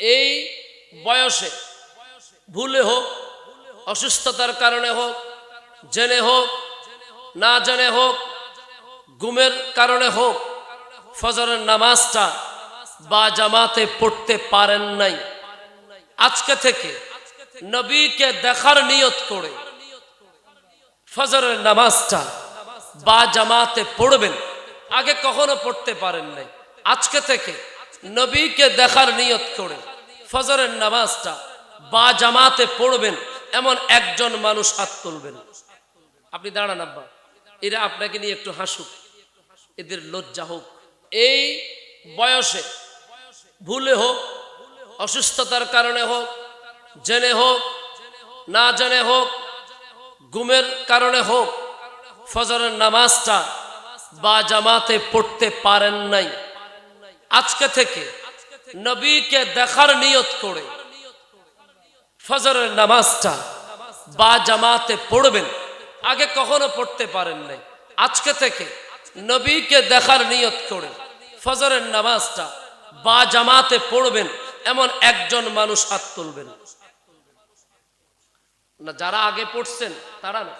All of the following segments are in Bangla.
এই বয়সে ভুলে হোক, অসুস্থতার কারণে হোক, জেনে হোক, না জেনে হোক গুমের কারণে হোক, ফজরের নামাজটা বা জামাতে পড়তে পারেন নাই। আজকে থেকে নবীকে দেখার নিয়ত করে ফজরের নামাজটা বা জামাতে পড়বেন, আগে কখনো পড়তে পারেন নাই। আজকে থেকে নবীকে দেখার নিয়ত করে। ফজরের নামাজটা বা জামাতে পড়বেন, এমন একজন মানুষ হাত তুলবেন। আপনি দাঁড়ান আব্বা, এরা আপনাকে নিয়ে একটু হাসুক, এদের লজ্জা হোক। এই বয়সে ভুলে হোক, অসুস্থতার কারণে হোক, জেনে হোক, না জেনে হোক গুমের কারণে হোক, ফজরের নামাজটা বা জামাতে পড়তে পারেন নাই। আজকে থেকে নবীকে দেখার নিয়ত করে ফজরের নামাজটা বা জামাতে পড়বেন। আগে কখনো পড়তে পারেন নাই। আজকে থেকে নবীকে দেখার নিয়ত করে ফজরের নামাজটা বা জামাতে পড়বেন, এমন একজন মানুষ হাত তুলবেন। না, যারা আগে পড়ছেন, তারা না।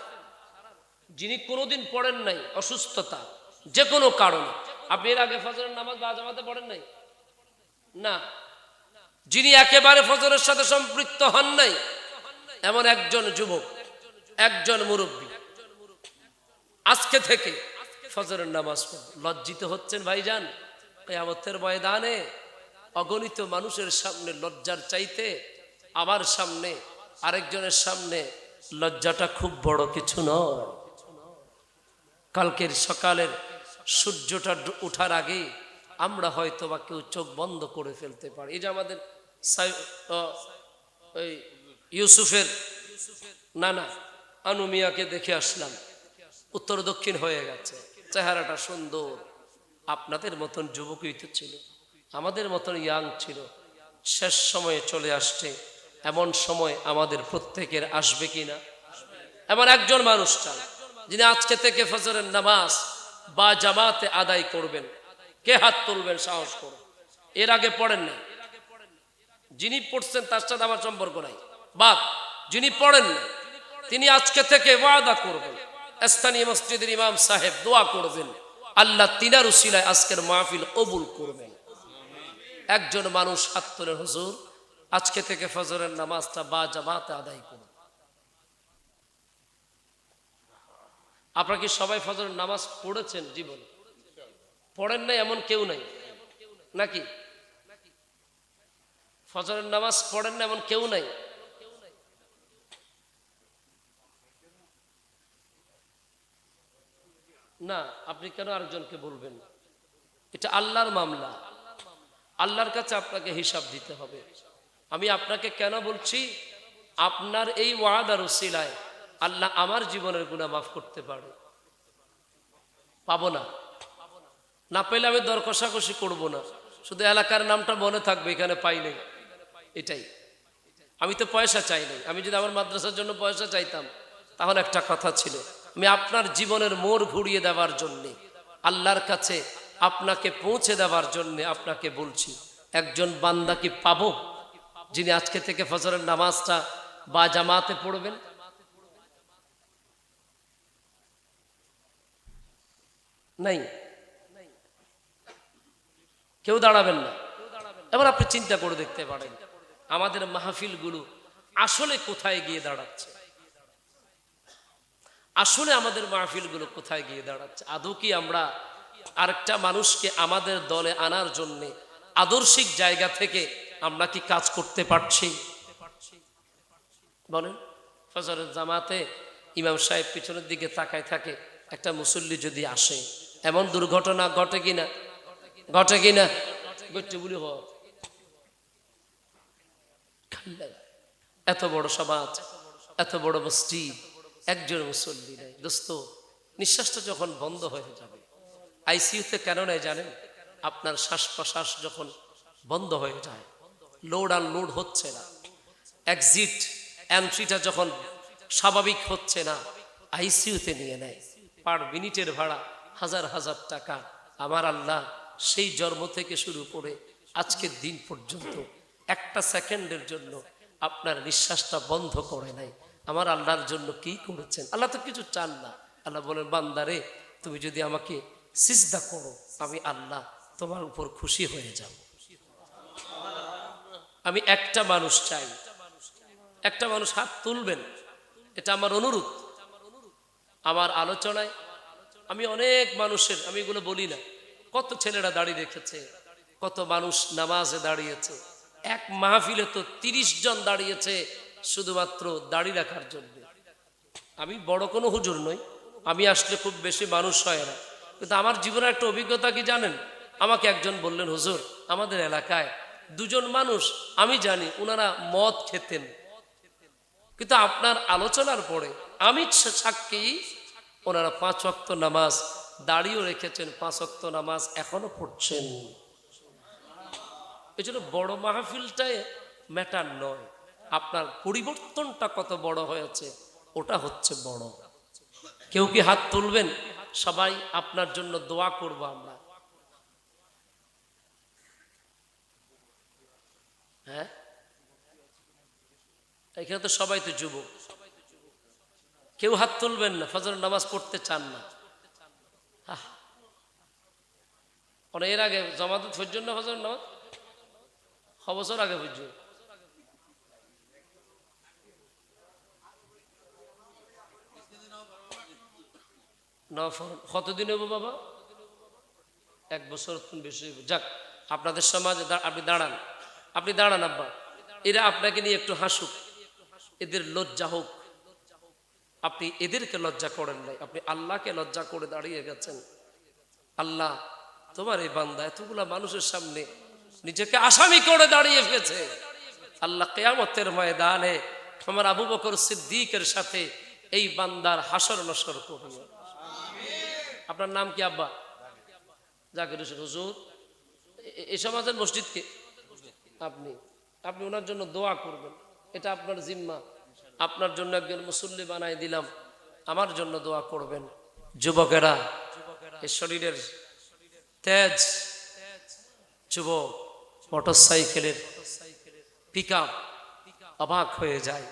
যিনি কোনোদিন পড়েন নাই, অসুস্থতা যে কোনো কারণে। আপনি এর আগে ফজরের নামাজ বা জামাতে পড়েন নাই? না। যিনি একেবারে ফজরের সাথে সম্পৃক্ত হন নাই, এমন একজন যুবক, একজন মুরব্বী, আজকে থেকে ফজরের নামাজ লজ্জিত হচ্ছেন ভাইজান? কেয়ামতের ময়দানে অগণিত মানুষের সামনে লজ্জার চাইতে আমার সামনে, আরেকজনের সামনে লজ্জাটা খুব বড় কিছু নয়। কালকের সকালের সূর্যটা ওঠার আগে আমরা হয়তো বা কেউ চোখ বন্ধ করে ফেলতে পারি। এই যে আমাদের ইউসুফের নানা আনুমিয়াকে দেখে আসলাম। উত্তর দক্ষিণ হয়ে গেছে। চেহারাটা সুন্দর। আপনাদের মতন যুবকই তো ছিল। আমাদের মতন ইয়াং ছিল। শেষ সময়ে চলে আসছে। এমন সময় আমাদের প্রত্যেকের আসবে কিনা? এমন একজন মানুষ চান যিনি আজকে থেকে ফজরের নামাজ বা জামাতে আদায় করবেন। কে হাত তুলবেন? সাহস করুন এর আগে পড়েন না যিনি পড়ছেন, তার সাথে আমার সম্পর্ক নাই। বাদ, যিনি পড়েন না তিনি আজকে থেকে ওয়াদা করবেন। স্থানীয় মসজিদের ইমাম সাহেব দোয়া করবেন। আল্লাহ তিনার উসিলায় আজকের মাহফিল কবুল করবেন। একজন মানুষ হাত তোলেন, হুজুর, আজকে থেকে ফজরের নামাজটা বা জামাতে আদায় করুন। আপনারা কি সবাই ফজরের নামাজ পড়েছেন জীবনে? পড়েন নাই এমন কেউ নাই? নাকি? ফজরের নামাজ পড়েন না এমন কেউ নাই? না, আপনি কেন আরেকজনকে বলবেন? এটা আল্লাহর মামলা। আল্লাহর কাছে আপনাকে হিসাব দিতে হবে। আমি আপনাকে কেন বলছি? আপনার এই ওয়াদার উসিলায় আল্লাহ আমার জীবনের গুণা মাফ করতে পারে। পাবো না। না পেলে আমি দর কষাকষি করব না। শুধু এলাকার নামটা মনে থাকবে, এখানে পাই নাই। এটাই। আমি তো পয়সা চাই নাই। আমি যদি আমার মাদ্রাসার জন্য পয়সা চাইতাম, তাহলে একটা কথা ছিল, আমি আপনার জীবনের মোড় ঘুরিয়ে দেওয়ার জন্যে, আল্লাহর কাছে আপনাকে পৌঁছে দেওয়ার জন্যে আপনাকে বলছি, একজন বান্দা কি পাবো, যিনি আজকে থেকে ফজরের নামাজটা বা জামাতে পড়বেন? নাই। কেউ দাঁড়াবেন না। এবার আপনি চিন্তা করে দেখতে পারেন, আমাদের মাহফিলগুলো আসলে কোথায় গিয়ে দাঁড়াচ্ছে? আসলে আমাদের মাহফিলগুলো কোথায় গিয়ে দাঁড়াচ্ছে? আদৌ কি আমরা আরেকটা মানুষকে আমাদের দলে আনার জন্যে আদর্শিক জায়গা থেকে আমরা কি কাজ করতে পারছি? বলেন, ফজরের জামাতে ইমাম সাহেব পিছনের দিকে তাকায় থাকে, একটা মুসল্লি যদি আসে এমন দুর্ঘটনা ঘটে কিনা ঘটে কিনা ঘটছে বলি এত বড় সমাজ, এত বড় মসজিদ, একজন মুসল্লি নেই। দোস্ত, নিঃশ্বাসটা যখন বন্ধ হয়ে যাবে, আইসিইউতে কেন নেই জানেন? আপনার শ্বাস প্রশ্বাস যখন বন্ধ হয়ে যায়, লোড আর লোড হচ্ছে না। এক্সিট, এন্ট্রিটা যখন স্বাভাবিক হচ্ছে না, আইসিইউতে নিয়ে নেয়। পার মিনিটের ভাড়া হাজার হাজার টাকা আমার আল্লাহ সেই জন্ম থেকে শুরু করে আজকের দিন পর্যন্ত একটা সেকেন্ডের জন্য আপনার নিঃশ্বাসটা বন্ধ করে নাই। আমার আল্লাহর জন্য কি করেছেন? আল্লাহ তো কিছু চান না। আল্লাহ বলেন বান্দারে তুমি যদি আমাকে সিজদা করো, আমি আল্লাহ তোমার উপর খুশি হয়ে যাব। আমি একটা মানুষ চাই। একটা মানুষ হাত তুলবেন, এটা আমার অনুরোধ। আমার আলোচনায় আমি অনেক মানুষের, আমি এগুলো বলি না। কত ছেলেরা দাঁড়িয়ে রেখেছে, কত মানুষ নামাজে দাঁড়িয়েছে। এক মাহফিলে তো তিরিশ জন দাঁড়িয়েছে শুধুমাত্র দাড়ি রাখার জন্য। আমি বড় কোনো হুজুর নই, আমি আসলে খুব বেশি মানুষ হয় না। কিন্তু আমার জীবনের একটা অভিজ্ঞতা কি জানেন? আমাকে একজন বললেন, হুজুর, আমাদের এলাকায় দুজন মানুষ, আমি জানি ওনারা মদ খেতেন। কিন্তু আপনার আলোচনার পরে আমি সাক্ষী ওনারা পাঁচ অক্ত নামাজ দাঁড়িয়েও রেখেছেন, পাঁচ অক্ত নামাজ এখনও পড়ছেন। এই জন্য বড় মাহফিলটায় ম্যাটার নয়। আপনার পরিবর্তনটা কত বড় হয়েছে, ওটা হচ্ছে বড়। কেউ কি হাত তুলবেন? সবাই আপনার জন্য দোয়া করব আমরা। হ্যাঁ? এখানে তো সবাই তো যুবক। কেউ হাত তুলবেন না ফজর নামাজ পড়তে চান না। মানে এর আগে ফজর না ফজর নামাজ? ছ বছর আগে বুঝছ কতদিন হব বাবা? এক বছর বেশি। যাক, আপনাদের সমাজে আপনি দাঁড়ান। আপনি দাঁড়ান আব্বা। এরা আপনাকে নিয়ে একটু হাসুক। এদের লজ্জা হোক। আপনি এদেরকে লজ্জা করেন নাই। আপনি আল্লাহকে লজ্জা করে দাঁড়িয়ে গেছেন। আল্লাহ, তোমার এই বান্দা এতগুলা মানুষের সামনে নিজেকে আসামি করে দাঁড়িয়ে ফেলেছে আল্লাহ কেয়ামতের ময়দানে আমার আবু বকর সিদ্দিকের সাথে এই বান্দার হাসর নসর করবে। আপনার নাম কি আব্বা? জাকির হোসেন, হুজুর। এই সমাজের মসজিদকে আপনি আপনি ওনার জন্য দোয়া করবেন। এটা আপনার জিম্মা। আপনার জন্য একজন মুসল্লি বানাই দিলাম। আমার জন্য দোয়া করবেন। যুবকেরা এই শরীরের তেজ, যুবক মোটর সাইকেলের পিক আপ অবাক হয়ে যায়।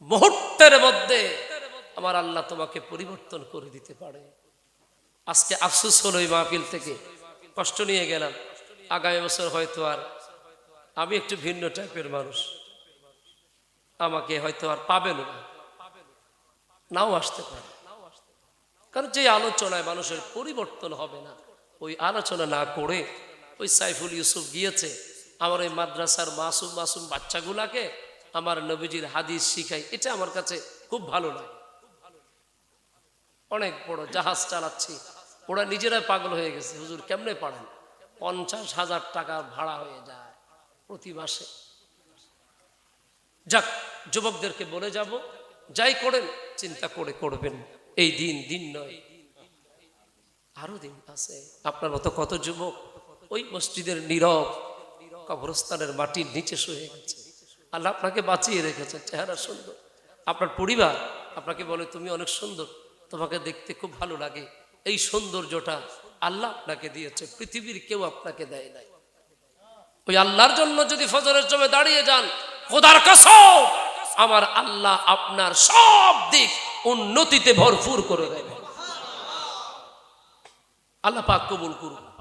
মুহূর্তের মধ্যে আমার আল্লাহ তোমাকে পরিবর্তন করে দিতে পারে। আজকে আফসুস হলো এই মাহফিল থেকে। কষ্ট নিয়ে গেলাম। আগামী বছর হয়তো আর আমি একটু ভিন্ন টাইপের মানুষ। আমাকে হয়তো আর পাবেন না। নাও আসতে পারে। কারণ যে আলোচনায় মানুষের পরিবর্তন হবে না, ওই আলোচনা না করে ওই সাইফুল ইউসুফ গিয়েছে, আমার ওই মাদ্রাসার মাসুম মাসুম বাচ্চাগুলাকে আমার নবীজির হাদিস শিখাই, এটা আমার কাছে খুব ভালো লাগে। অনেক বড় জাহাজ চালাচ্ছি, ওরা নিজেরাই পাগল হয়ে গেছে, হুজুর কেমনে পারেন? পঞ্চাশ হাজার টাকা ভাড়া হয়ে যায় প্রতি মাসে। যাক যুবকদেরকে বলে যাব, যাই করেন, চিন্তা করে করবেন। এই দিন দিন নয়, আরও দিন আছে। আপনার মতো কত যুবক ওই মসজিদের নীরব কবরস্থানের মাটির নিচে শুয়ে গেছে। আল্লাহ আপনাকে বাঁচিয়ে রেখেছে, চেহারা সুন্দর। আপনার পরিবার আপনাকে বলে, তুমি অনেক সুন্দর, তোমাকে দেখতে খুব ভালো লাগে। এই সৌন্দর্যটা আল্লাহ আপনাকে দিয়েছে, পৃথিবীর কেউ আপনাকে দেয় নাই। ওই আল্লাহর জন্য যদি ফজরের জমে দাঁড়িয়ে যান, খোদার কসম! আমার আল্লাহ আপনার সব দিক উন্নতিতে ভরপুর করে দেবে। আল্লাহ পাক কবুল করুন